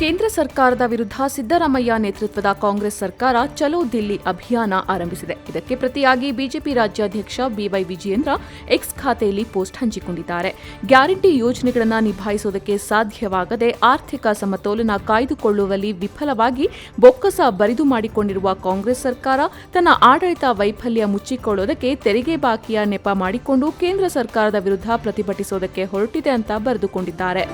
ಕೇಂದ್ರ ಸರ್ಕಾರದ ವಿರುದ್ಧ ಸಿದ್ದರಾಮಯ್ಯ ನೇತೃತ್ವದ ಕಾಂಗ್ರೆಸ್ ಸರ್ಕಾರ ಚಲೋ ದಿಲ್ಲಿ ಅಭಿಯಾನ ಆರಂಭಿಸಿದೆ. ಇದಕ್ಕೆ ಪ್ರತಿಯಾಗಿ ಬಿಜೆಪಿ ರಾಜ್ಯಾಧ್ಯಕ್ಷ ಬಿವೈ ವಿಜಯೇಂದ್ರ ಎಕ್ಸ್ ಖಾತೆಯಲ್ಲಿ ಪೋಸ್ಟ್ ಹಂಚಿಕೊಂಡಿದ್ದಾರೆ. ಗ್ಯಾರಂಟಿ ಯೋಜನೆಗಳನ್ನು ನಿಭಾಯಿಸುವುದಕ್ಕೆ ಸಾಧ್ಯವಾಗದೆ ಆರ್ಥಿಕ ಸಮತೋಲನ ಕಾಯ್ದುಕೊಳ್ಳುವಲ್ಲಿ ವಿಫಲವಾಗಿ ಬೊಕ್ಕಸ ಬರಿದು ಮಾಡಿಕೊಂಡಿರುವ ಕಾಂಗ್ರೆಸ್ ಸರ್ಕಾರ ತನ್ನ ಆಡಳಿತ ವೈಫಲ್ಯ ಮುಚ್ಚಿಕೊಳ್ಳುವುದಕ್ಕೆ ತೆರಿಗೆ ಬಾಕಿಯ ನೆಪ ಮಾಡಿಕೊಂಡು ಕೇಂದ್ರ ಸರ್ಕಾರದ ವಿರುದ್ಧ ಪ್ರತಿಭಟಿಸುವುದಕ್ಕೆ ಹೊರಟಿದೆ ಅಂತ ಬರೆದುಕೊಂಡಿದ್ದಾರೆ.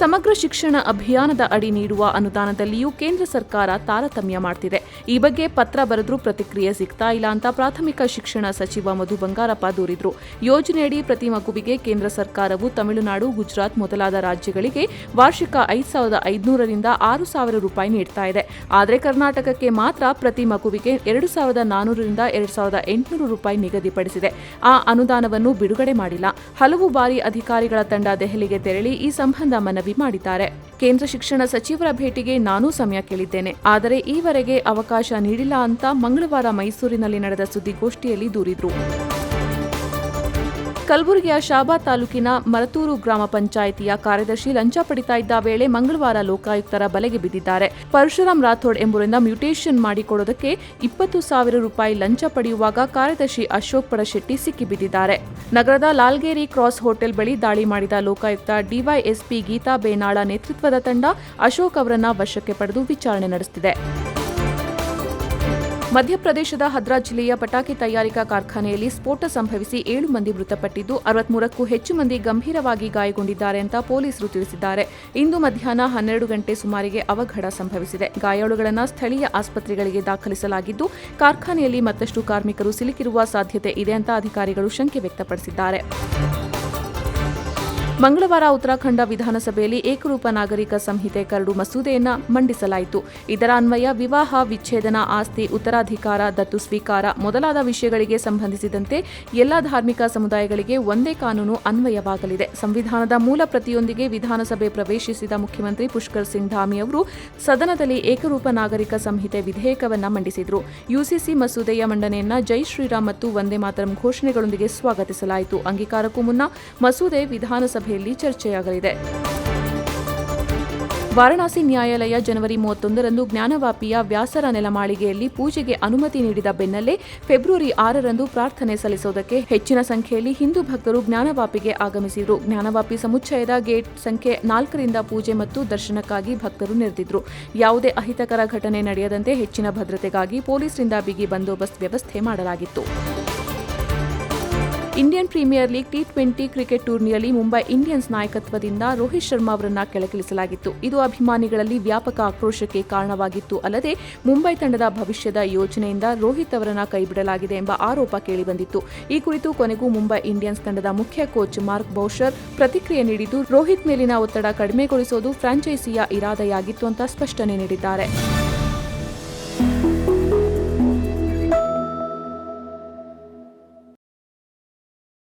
ಸಮಗ್ರ ಶಿಕ್ಷಣ ಅಭಿಯಾನದ ಅಡಿ ನೀಡುವ ಅನುದಾನದಲ್ಲಿಯೂ ಕೇಂದ್ರ ಸರ್ಕಾರ ತಾರತಮ್ಯ ಮಾಡ್ತಿದೆ. ಈ ಬಗ್ಗೆ ಪತ್ರ ಬರೆದರೂ ಪ್ರತಿಕ್ರಿಯೆ ಸಿಗ್ತಾ ಇಲ್ಲ ಅಂತ ಪ್ರಾಥಮಿಕ ಶಿಕ್ಷಣ ಸಚಿವ ಮಧು ಬಂಗಾರಪ್ಪ ದೂರಿದ್ರು. ಯೋಜನೆಯಡಿ ಪ್ರತಿ ಮಗುವಿಗೆ ಕೇಂದ್ರ ಸರ್ಕಾರವು ತಮಿಳುನಾಡು, ಗುಜರಾತ್ ಮೊದಲಾದ ರಾಜ್ಯಗಳಿಗೆ ವಾರ್ಷಿಕ ಐದು ಸಾವಿರದ ಐದುನೂರರಿಂದ ಆರು ಸಾವಿರ ರೂಪಾಯಿ ನೀಡ್ತಾ ಇದೆ. ಆದರೆ ಕರ್ನಾಟಕಕ್ಕೆ ಮಾತ್ರ ಪ್ರತಿ ಮಗುವಿಗೆ ಎರಡು ಸಾವಿರದ ನಾನೂರರಿಂದ ಎರಡು ಸಾವಿರದ ಎಂಟುನೂರು ರೂಪಾಯಿ ನಿಗದಿಪಡಿಸಿದೆ. ಆ ಅನುದಾನವನ್ನು ಬಿಡುಗಡೆ ಮಾಡಿಲ್ಲ. ಹಲವು ಬಾರಿ ಅಧಿಕಾರಿಗಳ ತಂಡ ದೆಹಲಿಗೆ ತೆರಳಿ ಈ ಸಂಬಂಧ ಮನವಿ ಮಾಡಿದ್ದಾರೆ. ಕೇಂದ್ರ ಶಿಕ್ಷಣ ಸಚಿವರ ಭೇಟಿಗೆ ನಾನೂ ಸಮಯ ಕೇಳಿದ್ದೇನೆ. ಆದರೆ ಈವರೆಗೆ ಅವಕಾಶ ನೀಡಿಲ್ಲ ಅಂತ ಮಂಗಳವಾರ ಮೈಸೂರಿನಲ್ಲಿ ನಡೆದ ಸುದ್ದಿಗೋಷ್ಠಿಯಲ್ಲಿ ದೂರಿದ್ರು. ಕಲಬುರಗಿಯ ಶಾಬಾ ತಾಲೂಕಿನ ಮರತೂರು ಗ್ರಾಮ ಪಂಚಾಯಿತಿಯ ಕಾರ್ಯದರ್ಶಿ ಲಂಚ ಪಡಿತಾ ಇದ್ದ ವೇಳೆ ಮಂಗಳವಾರ ಲೋಕಾಯುಕ್ತರ ಬಲೆಗೆ ಬಿದ್ದಿದ್ದಾರೆ. ಪರಶುರಾಮ್ ರಾಥೋಡ್ ಎಂಬುವರಿಂದ ಮ್ಯೂಟೇಷನ್ ಮಾಡಿಕೊಡೋದಕ್ಕೆ ಇಪ್ಪತ್ತು ಸಾವಿರ ರೂಪಾಯಿ ಲಂಚ ಪಡೆಯುವಾಗ ಕಾರ್ಯದರ್ಶಿ ಅಶೋಕ್ ಪಡಶೆಟ್ಟಿ ಸಿಕ್ಕಿಬಿದ್ದಿದ್ದಾರೆ. ನಗರದ ಲಾಲ್ಗೇರಿ ಕ್ರಾಸ್ ಹೋಟೆಲ್ ಬಳಿ ದಾಳಿ ಮಾಡಿದ ಲೋಕಾಯುಕ್ತ ಡಿವೈಎಸ್ಪಿ ಗೀತಾ ಬೇನಾಳ ನೇತೃತ್ವದ ತಂಡ ಅಶೋಕ್ ಅವರನ್ನ ವಶಕ್ಕೆ ಪಡೆದು ವಿಚಾರಣೆ ನಡೆಸುತ್ತಿದೆ ಮಧ್ಯಪ್ರದೇಶದ ಹದ್ರಾ ಜಿಲ್ಲೆಯ ಪಟಾಕಿ ತಯಾರಿಕಾ ಕಾರ್ಖಾನೆಯಲ್ಲಿ ಸ್ಫೋಟ ಸಂಭವಿಸಿ ಏಳು ಮಂದಿ ಮೃತಪಟ್ಟಿದ್ದು, ಅರವತ್ಮೂರಕ್ಕೂ ಹೆಚ್ಚು ಮಂದಿ ಗಂಭೀರವಾಗಿ ಗಾಯಗೊಂಡಿದ್ದಾರೆ ಅಂತ ಪೊಲೀಸರು ತಿಳಿಸಿದ್ದಾರೆ. ಇಂದು ಮಧ್ಯಾಹ್ನ ಹನ್ನೆರಡು ಗಂಟೆ ಸುಮಾರಿಗೆ ಅವಘಡ ಸಂಭವಿಸಿದೆ. ಗಾಯಾಳುಗಳನ್ನು ಸ್ಥಳೀಯ ಆಸ್ಪತ್ರೆಗಳಿಗೆ ದಾಖಲಿಸಲಾಗಿದ್ದು, ಕಾರ್ಖಾನೆಯಲ್ಲಿ ಮತ್ತಷ್ಟು ಕಾರ್ಮಿಕರು ಸಿಲುಕಿರುವ ಸಾಧ್ಯತೆ ಇದೆ ಅಂತ ಅಧಿಕಾರಿಗಳು ಶಂಕೆ ವ್ಯಕ್ತಪಡಿಸಿದ್ದಾರೆ. ಮಂಗಳವಾರ ಉತ್ತರಾಖಂಡ ವಿಧಾನಸಭೆಯಲ್ಲಿ ಏಕರೂಪ ನಾಗರಿಕ ಸಂಹಿತೆ ಕರಡು ಮಸೂದೆಯನ್ನು ಮಂಡಿಸಲಾಯಿತು. ಇದರ ಅನ್ವಯ ವಿವಾಹ, ವಿಚ್ಛೇದನ ಆಸ್ತಿ, ಉತ್ತರಾಧಿಕಾರ, ದತ್ತು ಸ್ವೀಕಾರ ಮೊದಲಾದ ವಿಷಯಗಳಿಗೆ ಸಂಬಂಧಿಸಿದಂತೆ ಎಲ್ಲ ಧಾರ್ಮಿಕ ಸಮುದಾಯಗಳಿಗೆ ಒಂದೇ ಕಾನೂನು ಅನ್ವಯವಾಗಲಿದೆ. ಸಂವಿಧಾನದ ಮೂಲ ಪ್ರತಿಯೊಂದಿಗೆ ವಿಧಾನಸಭೆ ಪ್ರವೇಶಿಸಿದ ಮುಖ್ಯಮಂತ್ರಿ ಪುಷ್ಕರ್ ಸಿಂಗ್ ಧಾಮಿ ಅವರು ಸದನದಲ್ಲಿ ಏಕರೂಪ ನಾಗರಿಕ ಸಂಹಿತೆ ವಿಧೇಯಕವನ್ನು ಮಂಡಿಸಿದರು. ಯುಸಿಸಿ ಮಸೂದೆಯ ಮಂಡನೆಯನ್ನ ಜೈ ಶ್ರೀರಾಮ್ ಮತ್ತು ವಂದೇ ಮಾತರಂ ಘೋಷಣೆಗಳೊಂದಿಗೆ ಸ್ವಾಗತಿಸಲಾಯಿತು. ಅಂಗೀಕಾರಕ್ಕೂ ಮುನ್ನ ಮಸೂದೆ ವಿಧಾನಸಭೆಯಲ್ಲಿ ಚರ್ಚೆಯಾಗಲಿದೆ ವಾರಣಾಸಿ ನ್ಯಾಯಾಲಯ ಜನವರಿ ಮೂವತ್ತೊಂದರಂದು ಜ್ಞಾನವಾಪಿಯ ವ್ಯಾಸರ ನೆಲಮಾಳಿಗೆಯಲ್ಲಿ ಪೂಜೆಗೆ ಅನುಮತಿ ನೀಡಿದ ಬೆನ್ನಲ್ಲೇ ಫೆಬ್ರವರಿ ಆರರಂದು ಪ್ರಾರ್ಥನೆ ಸಲ್ಲಿಸುವುದಕ್ಕೆ ಹೆಚ್ಚಿನ ಸಂಖ್ಯೆಯಲ್ಲಿ ಹಿಂದೂ ಭಕ್ತರು ಜ್ಞಾನವಾಪಿಗೆ ಆಗಮಿಸಿದರು. ಜ್ಞಾನವಾಪಿ ಸಮುಚ್ಚಯದ ಗೇಟ್ ಸಂಖ್ಯೆ ನಾಲ್ಕರಿಂದ ಪೂಜೆ ಮತ್ತು ದರ್ಶನಕ್ಕಾಗಿ ಭಕ್ತರು ನೆರೆದಿದ್ರು. ಯಾವುದೇ ಅಹಿತಕರ ಘಟನೆ ನಡೆಯದಂತೆ ಹೆಚ್ಚಿನ ಭದ್ರತೆಗಾಗಿ ಪೊಲೀಸರಿಂದ ಬಿಗಿ ಬಂದೋಬಸ್ತ್ ವ್ಯವಸ್ಥೆ ಮಾಡಲಾಗಿತ್ತು. Indian Premier League T twenty cricket ಟೂರ್ನಿಯಲ್ಲಿ ಮುಂಬೈ ಇಂಡಿಯನ್ಸ್ ನಾಯಕತ್ವದಿಂದ ರೋಹಿತ್ ಶರ್ಮಾ ಅವರನ್ನ ಕೆಳಗಿಳಿಸಲಾಗಿತ್ತು. ಇದು ಅಭಿಮಾನಿಗಳಲ್ಲಿ ವ್ಯಾಪಕ ಆಕ್ರೋಶಕ್ಕೆ ಕಾರಣವಾಗಿತ್ತು. ಅಲ್ಲದೆ ಮುಂಬೈ ತಂಡದ ಭವಿಷ್ಯದ ಯೋಜನೆಯಿಂದ ರೋಹಿತ್ ಅವರನ್ನ ಕೈಬಿಡಲಾಗಿದೆ ಎಂಬ ಆರೋಪ ಕೇಳಿಬಂದಿತ್ತು. ಈ ಕುರಿತು ಕೊನೆಗೂ ಮುಂಬೈ ಇಂಡಿಯನ್ಸ್ ತಂಡದ ಮುಖ್ಯ ಕೋಚ್ ಮಾರ್ಕ್ ಬೌಷರ್ ಪ್ರತಿಕ್ರಿಯೆ ನೀಡಿದ್ದು, ರೋಹಿತ್ ಮೇಲಿನ ಒತ್ತಡ ಕಡಿಮೆಗೊಳಿಸುವುದು ಫ್ರಾಂಚೈಸಿಯ ಇರಾದೆಯಾಗಿತ್ತು ಅಂತ ಸ್ಪಷ್ಟನೆ ನೀಡಿದ್ದಾರೆ.